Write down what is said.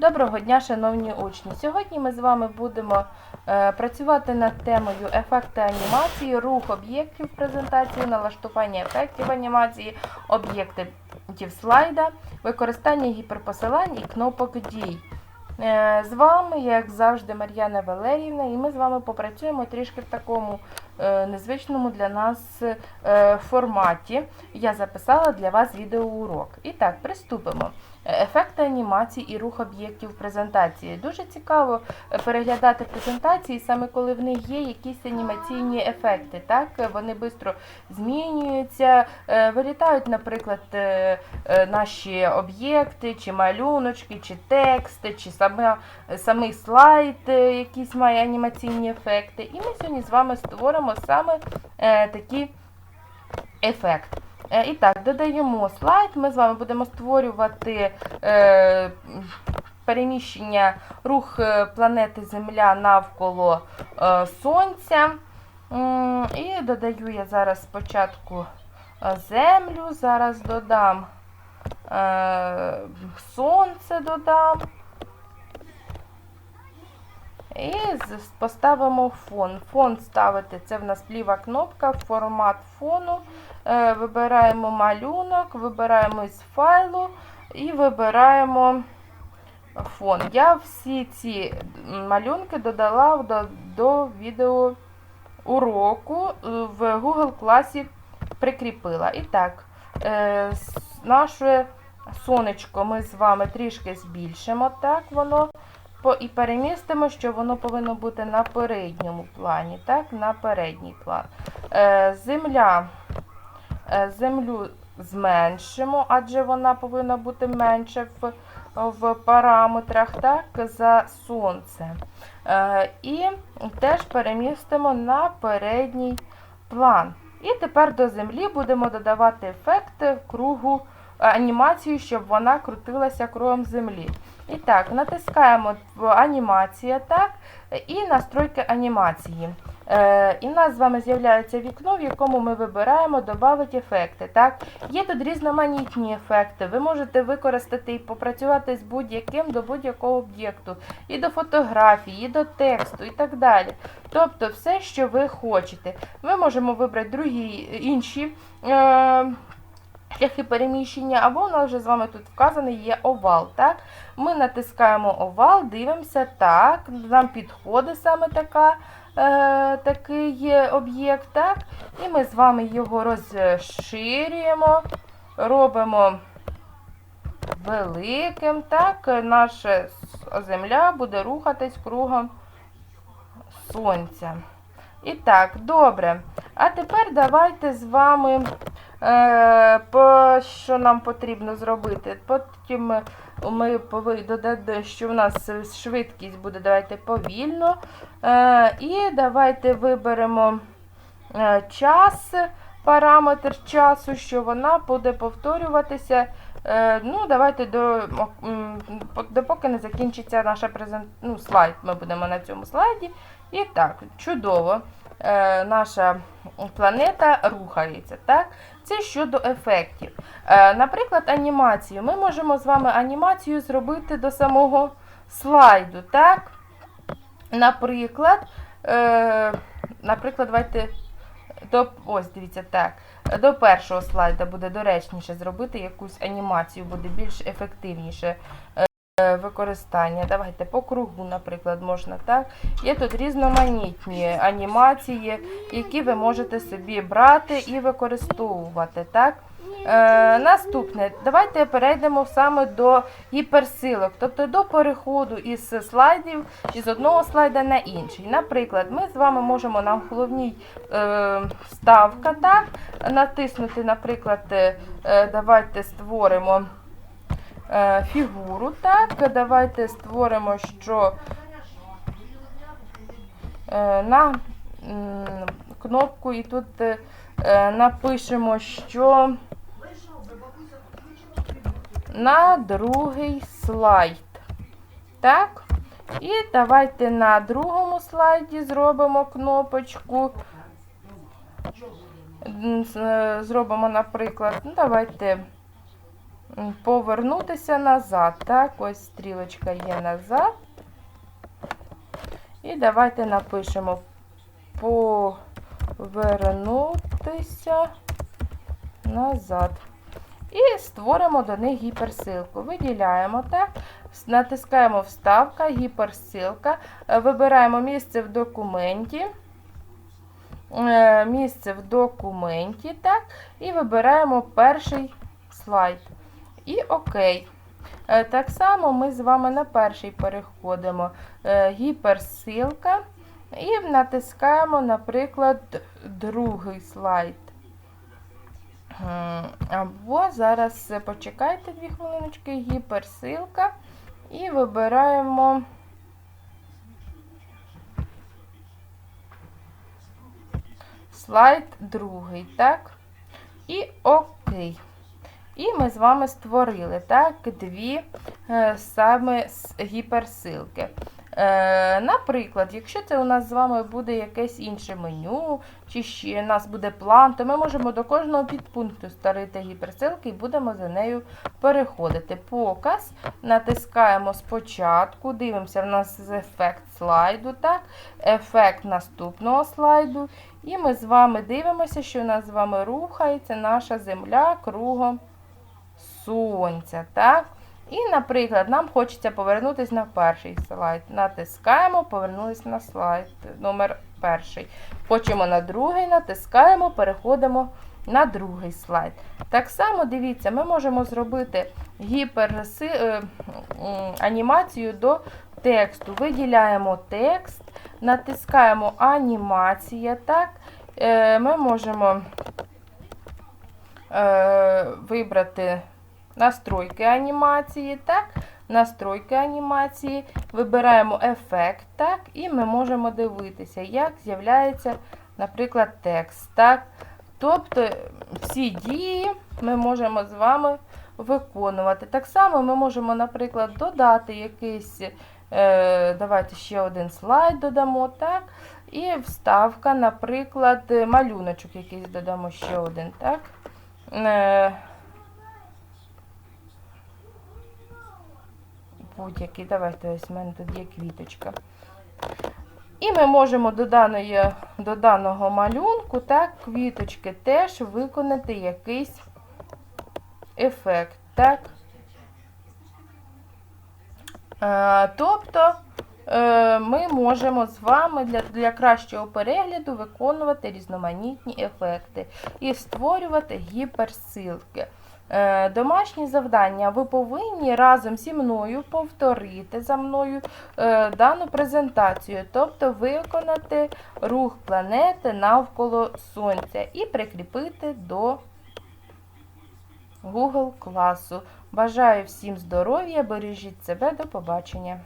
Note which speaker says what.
Speaker 1: Доброго дня, шановні учні! Сьогодні ми з вами будемо е, працювати над темою ефекти анімації, рух об'єктів презентації, налаштування ефектів анімації, об'єктів слайда, використання гіперпосилань і кнопок дій. Е, З вами, як завжди, Мар'яна Валеріївна, і ми з вами попрацюємо трішки в такому незвичному для нас е, форматі. Я записала для вас відеоурок. І так, приступимо. Е, Ефекти анімації і рух об'єктів презентації. Дуже цікаво е, переглядати презентації, саме коли в них є якісь анімаційні ефекти. Так? Е, Вони швидко змінюються, е, вилітають, наприклад, е, е, наші об'єкти, чи малюночки, чи тексти, чи саме, самий слайд, е, якийсь має анімаційні ефекти. І ми сьогодні з вами створимо саме е, такі ефекти. Е, І так, додаємо слайд. Ми з вами будемо створювати е, переміщення рух е, планети Земля навколо е, Сонця. І додаю я зараз спочатку е, Землю, зараз додам е, Сонце додам. І з- поставимо фон. Фон ставити це в нас ліва кнопка, формат фону. Е, Вибираємо малюнок, вибираємо із файлу і вибираємо фон. Я всі ці малюнки додала до, до відео уроку е, в Google класі прикріпила. І так, е, наше сонечко ми з вами трішки збільшимо, так воно і перемістимо, що воно повинно бути на передньому плані, так, на передній план. Е, земля. Е, Землю зменшимо, адже вона повинна бути менше в, в параметрах, так, за сонце. Е, І теж перемістимо на передній план. І тепер до землі будемо додавати ефект кругу анімацію, щоб вона крутилася кругом землі. І так, натискаємо анімація, так, і настройки анімації. Е, і в нас з вами з'являється вікно, в якому ми вибираємо додати ефекти. Так? Є тут різноманітні ефекти. Ви можете використати і попрацювати з будь-яким до будь-якого об'єкту, і до фотографії, і до тексту, і так далі. Тобто все, що ви хочете. Ми можемо вибрати другі інші. Е, Шляхи переміщення, або у нас вже з вами тут вказаний є овал. Так? Ми натискаємо овал, дивимося, так, нам підходить саме така, е, такий об'єкт. так? І ми з вами його розширюємо, робимо великим. так? Наша земля буде рухатись кругом сонця. І так, добре. А тепер давайте з вами, що нам потрібно зробити. Потім ми додати, що в нас швидкість буде, давайте повільно. Е, і давайте виберемо е, час, параметр часу, що вона буде повторюватися. Е, ну, давайте до, допоки не закінчиться наша презент... ну, слайд. Ми будемо на цьому слайді. І так, чудово. Е, наша планета рухається. Так? Це щодо ефектів. Е, наприклад, анімацію. Ми можемо з вами анімацію зробити до самого слайду. Так? Наприклад, е, наприклад, давайте до, ось дивіться так. До першого слайда буде доречніше зробити якусь анімацію, буде більш ефективніше е, використання. Давайте по кругу, наприклад, можна так. Є тут різноманітні анімації, які ви можете собі брати і використовувати. так. Е, наступне, давайте перейдемо саме до гіперсилок, тобто до переходу із слайдів із одного слайда на інший. Наприклад, ми з вами можемо на головній е, ставка, так, натиснути, наприклад, е, е, давайте створимо е, фігуру. Так, давайте створимо, що е, на кнопку і тут е, е, напишемо, що на другий слайд. Так? І давайте на другому слайді зробимо кнопочку. Е, Зробимо, наприклад, ну давайте повернутися назад. Так, ось стрілочка є назад. І давайте напишемо повернутися назад. І створимо до них гіперсилку. Виділяємо так, натискаємо вставка, гіперсилка, е, вибираємо місце в документі. е, Місце в документі, так, і вибираємо перший слайд. І ОК. Е, Так само ми з вами на перший переходимо. Е, Гіперсилка. І натискаємо, наприклад, другий слайд. Або зараз почекайте дві хвилиночки, гіперсилка. І вибираємо слайд другий, так? І окей. І ми з вами створили так, дві е, саме гіперсилки. Е, наприклад, якщо це у нас з вами буде якесь інше меню, чи ще у нас буде план, то ми можемо до кожного підпункту створити гіперсилки і будемо за нею переходити. Показ, натискаємо спочатку, дивимося, в нас ефект слайду, так, ефект наступного слайду. І ми з вами дивимося, що у нас з вами рухається наша земля кругом сонця. так? І, наприклад, нам хочеться повернутися на перший слайд. Натискаємо, повернулися на слайд номер перший. Хочемо на другий, натискаємо, переходимо на другий слайд. Так само, дивіться, ми можемо зробити гіперси... е, до тексту. Виділяємо текст, натискаємо анімація. так? Е, Ми можемо е, вибрати настройки анімації, так, настройки анімації, вибираємо ефект, так, і ми можемо дивитися, як з'являється, наприклад, текст. так. Тобто всі дії ми можемо з вами виконувати. Так само ми можемо, наприклад, додати якийсь, е, давайте ще один слайд додамо, так, і вставка, наприклад, малюночок якийсь додамо ще один, так. Е, будь-який. Давайте ось в мене тут є квіточка. І ми можемо до, даної, до даного малюнку, так, квіточки теж виконати якийсь ефект. так. Е, тобто е, ми можемо з вами для, для кращого перегляду виконувати різноманітні ефекти і створювати гіперсилки. Е, Домашні завдання ви повинні разом зі мною повторити за мною е, дану презентацію, тобто виконати рух планети навколо Сонця і прикріпити до Google класу. Бажаю всім здоров'я, бережіть себе, до побачення.